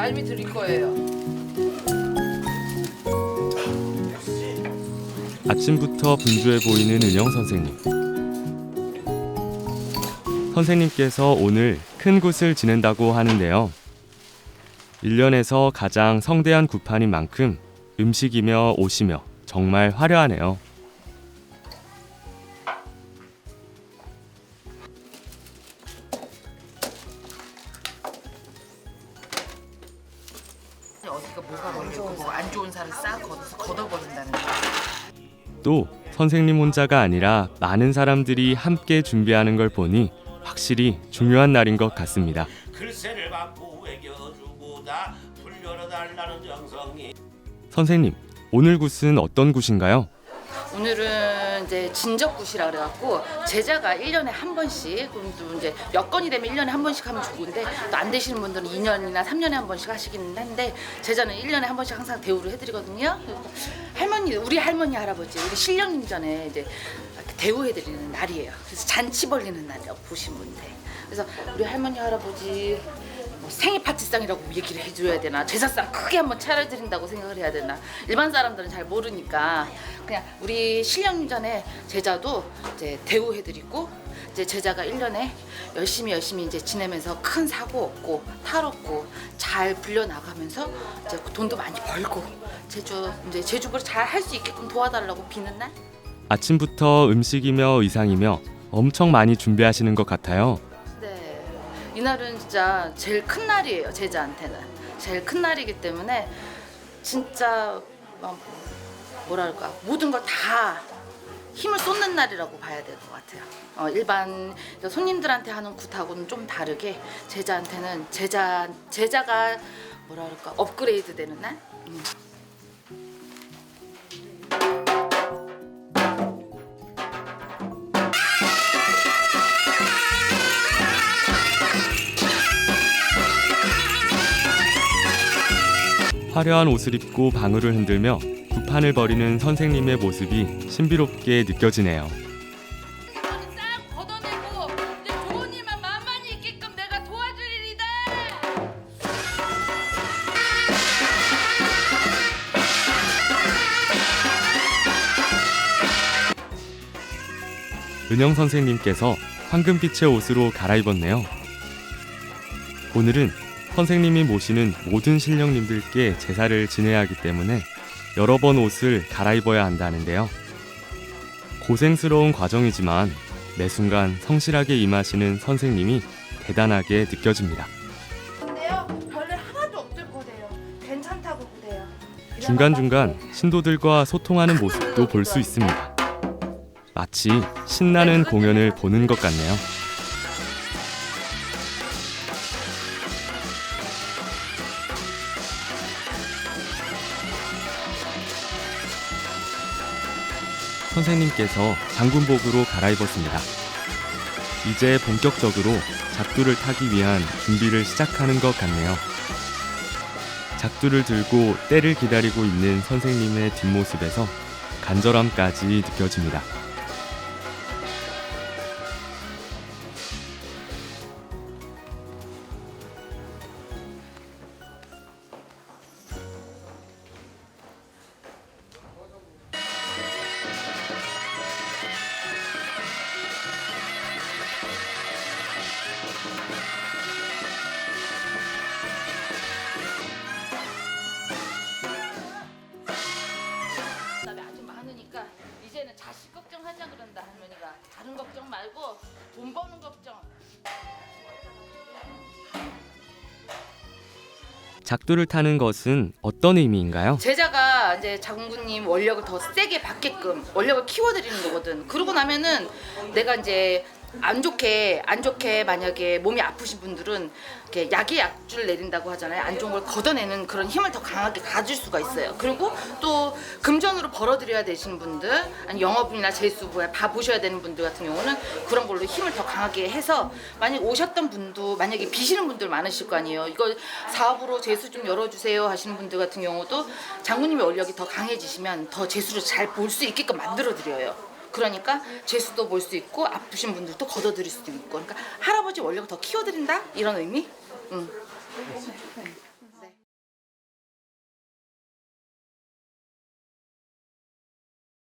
알미 드릴 거예요. 아침부터 분주해 보이는 은영 선생님. 선생님께서 오늘 큰 굿을 지낸다고 하는데요. 1년에서 가장 성대한 구판인 만큼 음식이며 옷이며 정말 화려하네요. 어디가 뭐가 걸리고 뭐안 좋은 살을 싹 걷어서 걷어버린다는 거. 또 선생님 혼자가 아니라 많은 사람들이 함께 준비하는 걸 보니 확실히 중요한 날인 것 같습니다. 글쎄를 받고 외겨주고 다 풀려라 달라는 정성이 선생님, 오늘 굿은 어떤 굿인가요? 오늘은 이제 진적굿이라 그래갖고 제자가 1년에 한 번씩 그럼 또 이제 여건이 되면 1년에 한 번씩 하면 좋은데 또 안 되시는 분들은 2년이나 3년에 한 번씩 하시기는 한데 제자는 1년에 한 번씩 항상 대우를 해드리거든요. 할머니 우리 할머니 할아버지 우리 신령님 전에 이제 대우해드리는 날이에요. 그래서 잔치 벌리는 날이라고 보시면 돼. 그래서 우리 할머니 할아버지 뭐 생일 파티상이라고 얘기를 해줘야 되나 제사상 크게 한번 차려드린다고 생각을 해야 되나 일반 사람들은 잘 모르니까 그냥 우리 신령 전에 제자도 이제 대우해드리고 이제 제자가 1년에 열심히 열심히 이제 지내면서 큰 사고 없고 탈 없고 잘 불려 나가면서 이제 돈도 많이 벌고 제주 이제 제주를 잘 할 수 있게끔 도와달라고 비는 날. 아침부터 음식이며 의상이며 엄청 많이 준비하시는 것 같아요. 네. 이날은 진짜 제일 큰 날이에요, 제자한테는. 제일 큰 날이기 때문에 진짜 막 뭐랄까 모든 걸 다 힘을 쏟는 날이라고 봐야 될 것 같아요. 어, 일반 손님들한테 하는 굿하고는 좀 다르게 제자한테는 제자 제자가 뭐랄까 업그레이드 되는 날. 음. 화려한 옷을 입고 방울을 흔들며 구판을 벌이는 선생님의 모습이 신비롭게 느껴지네요. 이거는 싹 걷어내고 이제 좋은 일만 만만히 있게끔 내가 도와줄 일이다. 은영 선생님께서 황금빛의 옷으로 갈아입었네요. 오늘은 선생님이 모시는 모든 신령님들께 제사를 지내야 하기 때문에 여러 번 옷을 갈아입어야 한다는데요. 고생스러운 과정이지만 매 순간 성실하게 임하시는 선생님이 대단하게 느껴집니다. 근데요 별일 하나도 없을 거래요. 괜찮다고 그래요. 중간중간 신도들과 소통하는 모습도 볼 수 있습니다. 마치 신나는 공연을 보는 것 같네요. 선생님께서 장군복으로 갈아입었습니다. 이제 본격적으로 작두를 타기 위한 준비를 시작하는 것 같네요. 작두를 들고 때를 기다리고 있는 선생님의 뒷모습에서 간절함까지 느껴집니다. 부담이 아주 많으니까 이제는 자식 걱정하자 그런다 할머니가. 다른 걱정 말고 돈 버는 걱정. 작두를 타는 것은 어떤 의미인가요? 제자가 이제 장군님 원력을 더 세게 받게끔 원력을 키워드리는 거거든. 그러고 나면은 내가 이제 안 좋게 안 좋게 만약에 몸이 아프신 분들은 이렇게 약에 약주를 내린다고 하잖아요. 안 좋은 걸 걷어내는 그런 힘을 더 강하게 가질 수가 있어요. 그리고 또 금전으로 벌어들여야 되시는 분들 아니 영업이나 재수부에 봐 보셔야 되는 분들 같은 경우는 그런 걸로 힘을 더 강하게 해서 만약 오셨던 분도 만약에 비시는 분들 많으실 거 아니에요. 이거 사업으로 재수 좀 열어주세요 하시는 분들 같은 경우도 장군님의 원력이 더 강해지시면 더 재수를 잘 볼 수 있게끔 만들어 드려요 그러니까 재수도 볼 수 있고 아프신 분들도 걷어들일 수도 있고. 그러니까 할아버지 원력을 더 키워드린다? 이런 의미? 응.